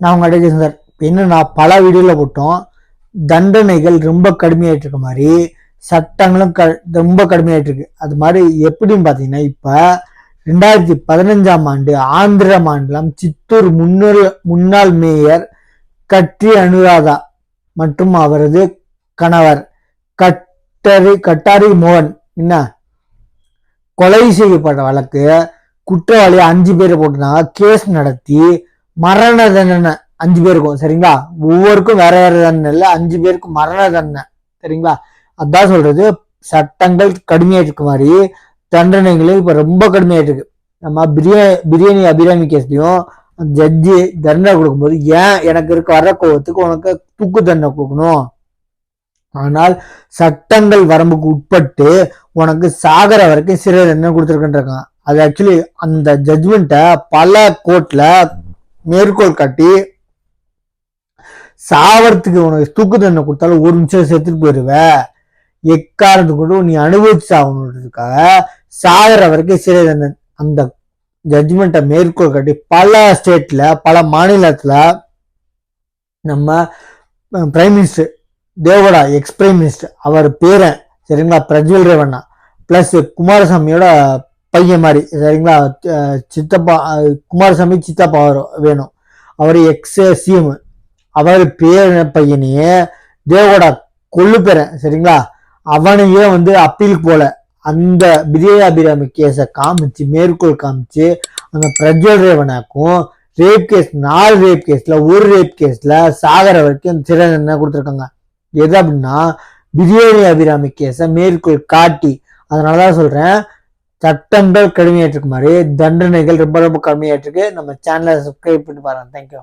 நான் அவங்க அடைக்க சார் நான் பல வீடியோவில் போட்டோம். தண்டனைகள் ரொம்ப கடுமையாயிட்டு இருக்க மாதிரி சட்டங்களும் க ரொம்ப கடுமையாயிட்டு இருக்கு. அது மாதிரி எப்படின்னு பார்த்தீங்கன்னா இப்போ ரெண்டாயிரத்தி பதினஞ்சாம் ஆண்டு ஆந்திர மாநிலம் சித்தூர் முன்னூறு முன்னாள் மேயர் கட்ரி அனுராதா மற்றும் அவரது கணவர் கட்டரி கட்டாரி மோகன் என்ன? கொலை செய்யப்பட்ட வழக்கு குற்றவாளி அஞ்சு பேர் போட்டிருந்தாங்க கேஸ் நடத்தி மரண தண்டனை அஞ்சு பேருக்கும் சரிங்களா? ஒவ்வொருக்கும் வேற வேற தண்டனை இல்லை அஞ்சு பேருக்கும் மரண தண்டனை சரிங்களா? அதான் சொல்றது. சட்டங்கள் கடுமையாயிட்டு மாதிரி தண்டனைகளும் இப்போ ரொம்ப கடுமையாயிட்டு இருக்கு. நம்ம பிரியா பிரியாணி அபிராமி கேஸ்லையும் ஜட்ஜி தண்டனை கொடுக்கும்போது ஏன் எனக்கு இருக்க வர கோவத்துக்கு உனக்கு தூக்கு தண்டனை கொடுக்கணும்? ஆனால் சட்டங்கள் வரம்புக்கு உட்பட்டு உனக்கு சாகர வரைக்கும் சிறை தண்டனை கொடுத்துருக்குன்றாங்க. அது ஆக்சுவலி அந்த ஜட்மெண்ட்டை பல கோர்ட்ல மேற்கோள் காட்டி சாவறதுக்கு உனக்கு தூக்கு தண்டனை கொடுத்தாலும் ஒரு நிமிஷம் செத்துட்டு போயிடுவ எக்காரத்து கூட நீ அனுபவிச்சு ஆகணுன்றதுக்காக சாகர வரைக்கும் சிறை தண்டனை. அந்த ஜட்ஜ்மெண்ட்டை மேற்கோள் காட்டி பல ஸ்டேட்ல பல மாநிலத்துல நம்ம பிரைம் மினிஸ்டர் தேவடா எக்ஸ் பிரைம் மினிஸ்டர் அவர் பேரன் சரிங்களா? பிரஜ்வல் ரேவண்ணா பிளஸ் குமாரசாமியோட பையன் மாதிரி சரிங்களா? சித்தப்பா குமாரசாமி சித்தப்பா வரும் வேணும். அவர் எக்ஸ் சிஎம் அவர் பேர பையனையே தேவகோடா கொள்ளு பேரன் சரிங்களா? அவனையே வந்து அப்பீலுக்கு போல அந்த விஜயாபிராமி அபிராமி கேஸை காமிச்சு மேற்கோள் காமிச்சு அந்த பிரஜ்வல் ரேவனாக்கும் ரேப் கேஸ் நாலு ரேப் கேஸில் ஒரு ரேப் கேஸில் சாகர வரைக்கும் சிறை என்ன கொடுத்துருக்காங்க? எது அப்படின்னா பிரியாணி அபிராமி கேஸை மேற்கோள் காட்டி அதனாலதான் சொல்கிறேன் சட்டங்கள் கடுமையாயிட்டு இருக்கு மாதிரி தண்டனைகள் ரொம்ப ரொம்ப கம்மியாயிட்டு இருக்கு நம்ம சேனலை சப்ஸ்கிரைப் பண்ணி பாருங்க தேங்க்யூ